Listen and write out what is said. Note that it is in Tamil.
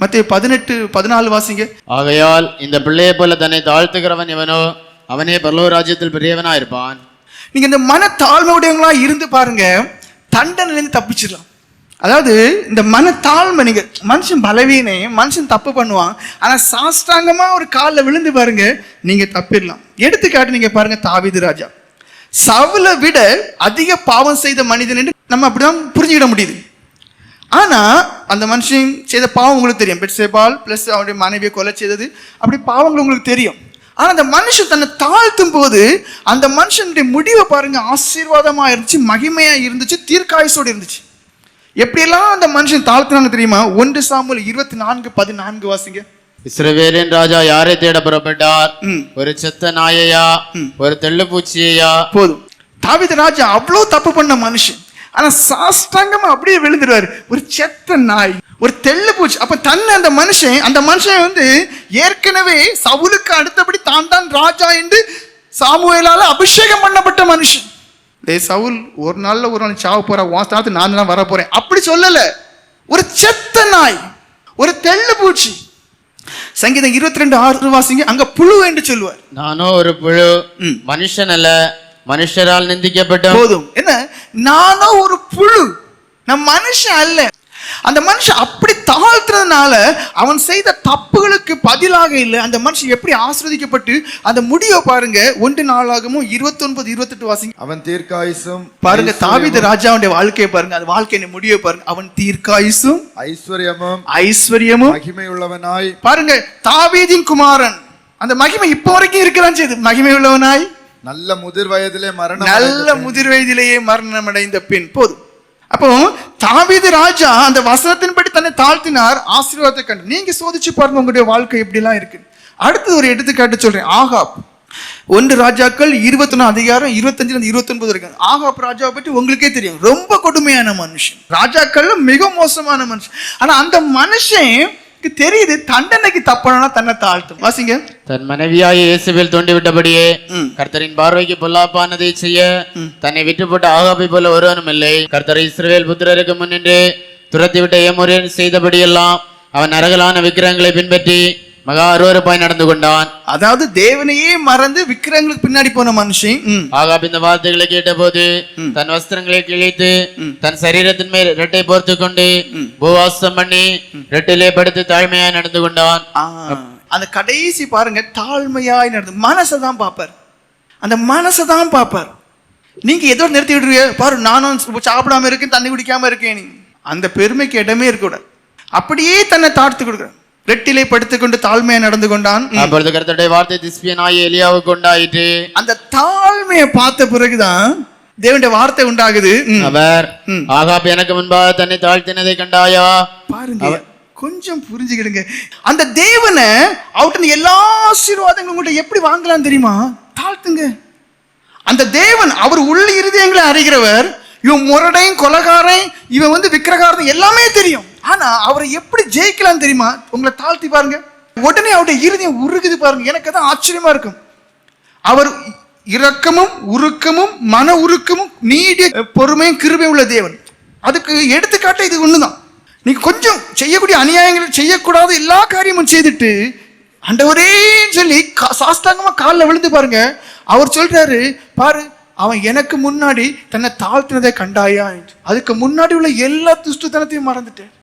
மத்திய பதினெட்டு பதினாலு வாசிங்க. ஆகையால் இந்த பிள்ளையைப் போல தன்னை தாழ்த்துகிறவன் எவனோ அவனே பரலோக ராஜ்யத்தில் பெரியவனா இருப்பான். நீங்க இந்த மன தாழ்மையுடையவங்களா இருந்து பாருங்க தண்டனையிலேருந்து தப்பிச்சிடலாம். அதாவது இந்த மன தாழ்மை நீங்க மனுஷன் பலவீனே மனுஷன் தப்பு பண்ணுவான் ஆனா சாஷ்டாங்கமா ஒரு காலில் விழுந்து பாருங்க நீங்க தப்பிடலாம். எடுத்துக்காட்டு நீங்க பாருங்க தாவீது ராஜா. சவுலை விட அதிக பாவம் செய்த மனிதன் என்று நம்ம அப்படிதான் புரிஞ்சுக்கிட முடியுது. ஆனா அந்த மனுஷன் செய்த பாவம் உங்களுக்கு தெரியும். பெட்சேபால் பிளஸ் அவருடைய மனைவியை கொலை செய்தது. அப்படி பாவங்கள் உங்களுக்கு தெரியும். ஆனா அந்த மனுஷன் தன்னை தாழ்த்தும் போது அந்த மனுஷனுடைய முடிவை பாருங்க ஆசீர்வாதமா இருந்துச்சு மகிமையா இருந்துச்சு தீர்க்காயுசோடு இருந்துச்சு. எப்படியெல்லாம் அந்த மனுஷன் தாழ்த்தினாங்க தெரியுமா? ஒன்று சாமுல் இருபத்தி நான்கு பதினான்கு வாசிங்க. இஸ்ரவேலின் ராஜா யாரை தேட புறப்பட்டார். ஒரு செத்த நாயையா? ஒரு தெள்ளுப்பூச்சியையா? போதும். தாவீது ராஜா அவ்வளோ தப்பு பண்ண மனுஷன். ஆனா சாஷ்டாங்கமா அப்படியே விழுந்துடுவாரு ஒரு செத்த நாய் ஒரு தெள்ளு பூச்சி. அப்ப தன்னை அந்த மனுஷன் அந்த மனுஷன் வந்து ஏற்கனவே சவுலுக்கு அடுத்தபடி தான் தான் ராஜா என்று சாமுவேலால அபிஷேகம் பண்ணப்பட்ட மனுஷன். டேய் சவுல் ஒரு நாள்ல ஒரு நாள் சாவ போற ஸ்தானத்து நான் தான் வர போறேன். அப்படி சொல்லல. ஒரு செத்த நாய் ஒரு தெள்ளு பூச்சி. சங்கீதம் இருபத்தி ரெண்டு ஆறு வாசிங்க அங்க புழு என்று சொல்லுவார். நானோ ஒரு புழு மனுஷன் அல்ல. மனுஷரால் நிந்திக்கப்பட்ட போதும். என்ன? நானும் ஒரு புழு. நான் மனுஷன் அல்ல. அந்த மனுஷன் அப்படி தாழ்த்துறதுனால அவன் செய்த தப்புகளுக்கு பதிலாக இல்லை. அந்த மனுஷன் எப்படி ஆஸ்வதிக்கப்பட்டு அந்த முடிவை பாருங்க. ஒன்று நாளாகவும் இருபத்தி ஒன்பது இருபத்தெட்டு வாசிங்க. அவன் தீர்க்காயுசும் பாருங்க தாவீது ராஜாவுடைய வாழ்க்கையை பாருங்க. அந்த வாழ்க்கையின் முடிவை பாருங்க. அவன் தீர்க்காயுசும் ஐஸ்வர்யமும் ஐஸ்வர்யமும் மகிமையுள்ளவனாய். பாருங்க தாவீதின் குமாரன். அந்த மகிமை இப்போ வரைக்கும் இருக்கிறான் செய்து. மகிமை உள்ளவனாய் நல்ல முதிர் வயதிலே மரணம் நல்ல முதிர் வயதிலேயே மரணம் அடைந்த பின் போதும். அப்போ தாவீது ராஜா அந்த வசனத்தின்படி தன்னை தாழ்த்தினார் ஆசீர்வாதத்தை கண்டு. நீங்க சோதிச்சு பாருங்க உங்களுடைய வாழ்க்கை எப்படிலாம் இருக்கு. அடுத்து ஒரு எடுத்துக்காட்டு சொல்றேன் ஆகாப். ஒன்று ராஜாக்கள் இருபத்தி ஒன்று அதிகாரம் இருபத்தஞ்சுல இருந்து இருபத்தொன்பது இருக்கு ஆகாப் ராஜாவை பற்றி உங்களுக்கே தெரியும் ரொம்ப கொடுமையான மனுஷன். ராஜாக்கள்ல மிக மோசமான மனுஷன். ஆனா அந்த மனுஷன் தெரியுது தண்டனைக்கு தப்பானா தன்னை தாழ்த்தும். வாசிங்க. தன் மனைவியாய இயேசுவில் தோண்டி விட்டபடியே கர்த்தரின் பார்வைக்கு பொல்லாப்பானதை செய்ய தன்னை விட்டு போட்ட ஆகாபை போல ஒருவனும் இல்லை. கர்த்தர் இஸ்ரவேல் புத்திரருக்கு முன்னின்று துரத்தி விட்ட ஏமுறையன் செய்தபடியெல்லாம் அவன் நரகலான விக்கிரகங்களை பின்பற்றி மகா அருவருப்பாய் நடந்து கொண்டான். அதாவது தேவனையே மறந்து விக்கிரங்களுக்கு பின்னாடி போன மனுஷன். ஆகாப் இந்த வார்த்தைகளை கேட்டபோது தன் வஸ்திரங்களை கிழித்து தன் சரீரத்தின் மேல் இரட்டை போர்த்து கொண்டு பூவாசம் பண்ணி ரெட்டிலே படுத்து தாழ்மையாய் நடந்து கொண்டான். அந்த கடைசி பாருங்க தாழ்மையாய் நடந்து மனசை தான் பார்ப்பார். அந்த மனசை தான் பார்ப்பார். நீங்க ஏதோ நிறுத்தி விடுறீங்க பாரு நானும் சாப்பிடாம இருக்கேன் தண்ணி குடிக்காம இருக்கேன் நீ. அந்த பெருமைக்கு இடமே இருக்கக்கூடாது. அப்படியே தன்னை தாழ்த்து கொடுக்குறான் ரெட்டிலே படுத்துக்கொண்டு தாழ்மையா நடந்து கொண்டான். அப்பொழுது கர்த்தருடைய வார்த்தை திஸ்பியனாய் எலியாவுக்கு உண்டாயிற்று. அந்த தாழ்மையை பார்த்த பிறகுதான் தேவனுடைய வார்த்தை உண்டாகுது. அவர் ஆகாப் எனக்கு முன்பாக தன்னை தாழ்த்தினதை கண்டாயா? பாருங்க. கொஞ்சம் புரிஞ்சுக்கிடுங்க. அந்த தேவனை அவர்கிட்ட எல்லா ஆசீர்வாதங்களும் உங்கள்கிட்ட எப்படி வாங்கலாம் தெரியுமா? தாழ்த்துங்க. அந்த தேவன் அவர் உள்ள இருதயங்களை அறிகிறவர் இவன் முரடையும் கொலகாரன் இவன் வந்து விக்கிரகாரன் எல்லாமே தெரியும். ஆனா அவரை எப்படி ஜெயிக்கலாம் தெரியுமா? உங்களை தாழ்த்தி பாருங்க. உடனே அவருடைய இருதயம் உருகுது பாருங்க. எனக்கு தான் ஆச்சரியமா இருக்கும். அவர் இரக்கமும் உருக்கமும் மன உருக்கமும் நீடிய பொறுமையும் கிருபையும் உள்ள தேவன். அதுக்கு எடுத்துக்காட்டு இது ஒண்ணுதான். நீங்க கொஞ்சம் செய்யக்கூடிய அநியாயங்களை செய்யக்கூடாத எல்லா காரியமும் செய்துட்டு ஆண்டவரேன்னு சொல்லி கா- சாஸ்தாங்கமாக காலில் விழுந்து பாருங்க. அவர் சொல்றாரு பாரு அவன் எனக்கு முன்னாடி தன்னை தாழ்த்தினதை கண்டாயா? அதுக்கு முன்னாடி உள்ள எல்லா துஷ்டுத்தனத்தையும் மறந்துட்டேன்.